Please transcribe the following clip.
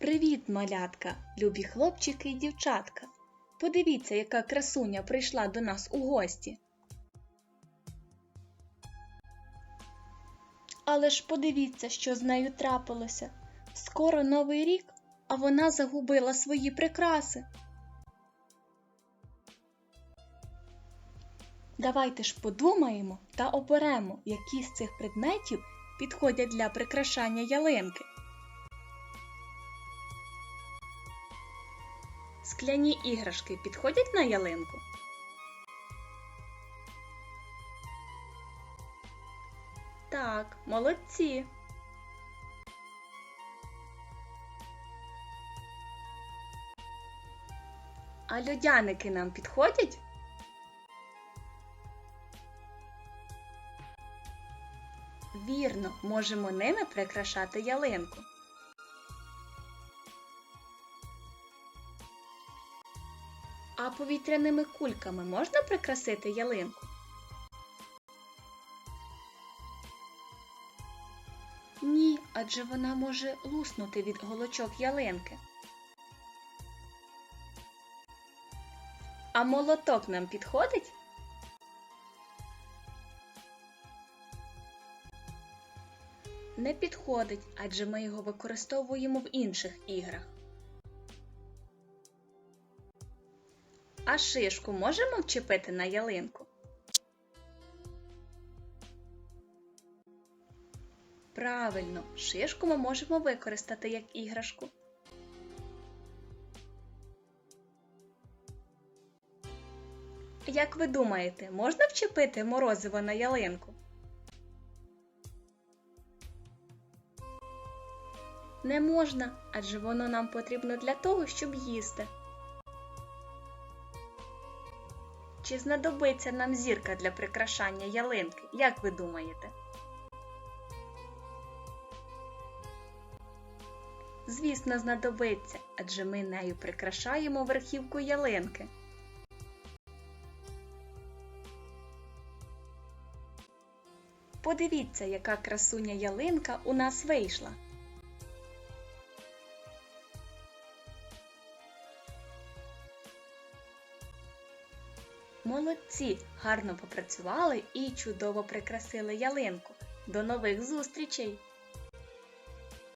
Привіт, малятка, любі хлопчики і дівчатка. Подивіться, яка красуня прийшла до нас у гості. Але ж подивіться, що з нею трапилося. Скоро новий рік, а вона загубила свої прикраси. Давайте ж подумаємо та оберемо, які з цих предметів підходять для прикрашання ялинки. Скляні іграшки підходять на ялинку? Так, молодці. А льодяники нам підходять? Вірно, можемо ними прикрашати ялинку. А повітряними кульками можна прикрасити ялинку? Ні, адже вона може луснути від голочок ялинки. А молоток нам підходить? Не підходить, адже ми його використовуємо в інших іграх. А шишку можемо вчепити на ялинку? Правильно, шишку ми можемо використати як іграшку. Як ви думаєте, можна вчепити морозиво на ялинку? Не можна, адже воно нам потрібно для того, щоб їсти. Чи знадобиться нам зірка для прикрашання ялинки? Як ви думаєте? Звісно, знадобиться, адже ми нею прикрашаємо верхівку ялинки. Подивіться, яка красуня ялинка у нас вийшла. Молодці, гарно попрацювали і чудово прикрасили ялинку. До нових зустрічей!